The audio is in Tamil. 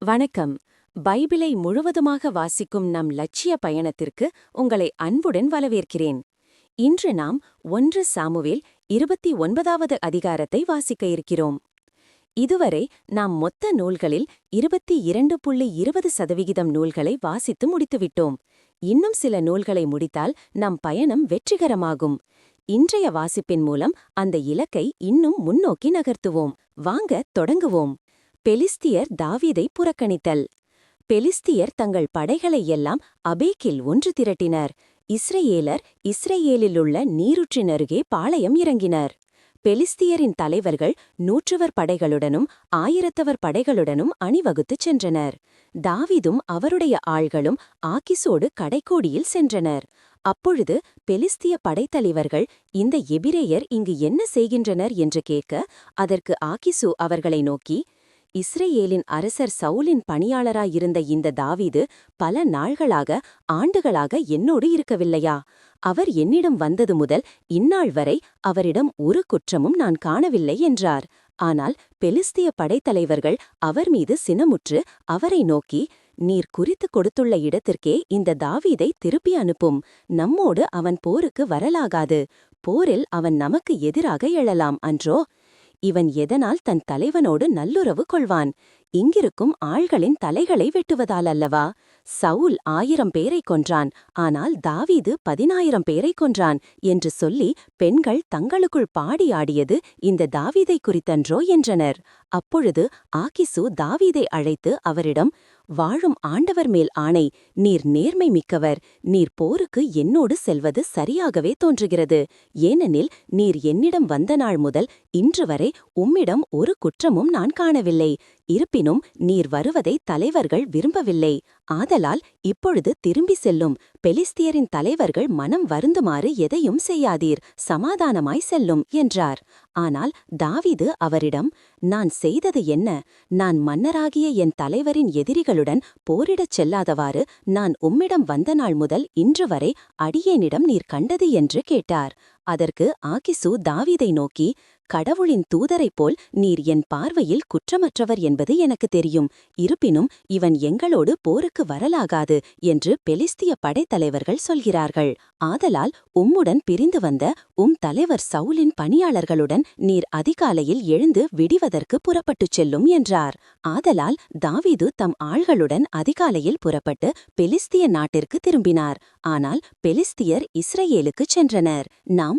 வணக்கம். பைபிளை முழுவதுமாக வாசிக்கும் நம் லட்சிய பயணத்திற்கு உங்களை அன்புடன் வரவேற்கிறேன். இன்று நாம் ஒன்று சாமுவேல் இருபத்தி ஒன்பதாவது அதிகாரத்தை வாசிக்க இருக்கிறோம். இதுவரை நாம் மொத்த நூல்களில் இருபத்தி இரண்டு புள்ளி இருபது சதவிகிதம் நூல்களை வாசித்து முடித்துவிட்டோம். இன்னும் சில நூல்களை முடித்தால் நம் பயணம் வெற்றிகரமாகும். இன்றைய வாசிப்பின் மூலம் அந்த இலக்கை இன்னும் முன்னோக்கி நகர்த்துவோம். வாங்க தொடங்குவோம். பெலிஸ்தியர் தாவீதை புறக்கணித்தல். பெலிஸ்தியர் தங்கள் படைகளை எல்லாம் அபேக்கில் ஒன்று திரட்டினர். இஸ்ரேலர் இஸ்ரேலிலுள்ள நீருற்றினருகே பாளையம் இறங்கினர். பெலிஸ்தியரின் தலைவர்கள் நூற்றுவர் படைகளுடனும் ஆயிரத்தவர் படைகளுடனும் அணிவகுத்துச் சென்றனர். தாவீதும் அவருடைய ஆள்களும் ஆக்கிசோடு கடைக்கோடியில் சென்றனர். அப்பொழுது பெலிஸ்திய படைத்தலைவர்கள் இந்த எபிரேயர் இங்கு என்ன செய்கின்றனர்? என்று கேட்க அதற்கு ஆக்கிசு அவர்களை நோக்கி இஸ்ரேலின் அரசர் சவுலின் பணியாளராயிருந்த இந்த தாவீது பல நாள்களாக ஆண்டுகளாக என்னோடு இருக்கவில்லையா? அவர் என்னிடம் வந்தது முதல் இந்நாள் வரை அவரிடம் ஒரு குற்றமும் நான் காணவில்லை என்றார். ஆனால் பெலிஸ்திய படைத்தலைவர்கள் அவர் மீது சினமுற்று அவரை நோக்கி நீர் குறித்து கொடுத்துள்ள இடத்திற்கே இந்த தாவீதை திருப்பி அனுப்பும். நம்மோடு அவன் போருக்கு வரலாகாது. போரில் அவன் நமக்கு எதிராக எழலாம். அன்றோ இவன் எதனால் தன் தலைவனோடு நல்லுறவு கொள்வான்? இங்கிருக்கும் ஆள்களின் தலைகளை வெட்டுவதால் அல்லவா சவுல் ஆயிரம் பேரை கொன்றான். ஆனால் தாவீது பதினாயிரம் பேரை கொன்றான் என்று சொல்லி பெண்கள் தங்களுக்குள் பாடி ஆடியது இந்த தாவீதை குறித்தன்றோ என்றனர். அப்பொழுது ஆக்கிசு தாவீதை அழைத்து அவரிடம் வாழும் ஆண்டவர் மேல் ஆணை நீர் நேர்மை மிக்கவர். நீர் போருக்கு என்னோடு செல்வது சரியாகவே தோன்றுகிறது. ஏனெனில் நீர் என்னிடம் வந்த நாள் முதல் இன்று வரை உம்மிடம் ஒரு குற்றமும் நான் காணவில்லை. இருப்பினும் நீர் வருவதை தலைவர்கள் விரும்பவில்லை. ஆதலால் இப்பொழுது திரும்பி செல்லும் பெலிஸ்தியரின் தலைவர்கள் மனம் வருந்துமாறு எதையும் செய்யாதீர் சமாதானமாய் செல்லும் என்றார். ஆனால் தாவிது அவரிடம் நான் செய்தது என்ன? நான் மன்னராகிய என் தலைவரின் எதிரிகளுடன் போரிடச் செல்லாதவாறு நான் உம்மிடம் வந்த நாள் முதல் இன்று வரை அடியேனிடம் நீர் கண்டது என்று கேட்டார். அதற்கு ஆகிசு தாவீதை நோக்கி கடவுளின் தூதரைப் போல் நீர் என் பார்வையில் குற்றமற்றவர் என்பது எனக்கு தெரியும். இருப்பினும் இவன் எங்களோடு போருக்கு வரலாகாது என்று பெலிஸ்திய படைத்தலைவர்கள் சொல்கிறார்கள். ஆதலால் உம்முடன் பிரிந்து வந்த உம் தலைவர் சவுலின் பணியாளர்களுடன் நீர் அதிகாலையில் எழுந்து விடிவதற்கு புறப்பட்டுச் செல்லும் என்றார். ஆதலால் தாவீது தம் ஆள்களுடன் அதிகாலையில் புறப்பட்டு பெலிஸ்திய நாட்டிற்கு திரும்பினார். ஆனால் பெலிஸ்தியர் இஸ்ரேலுக்குச் சென்றனர். நாம்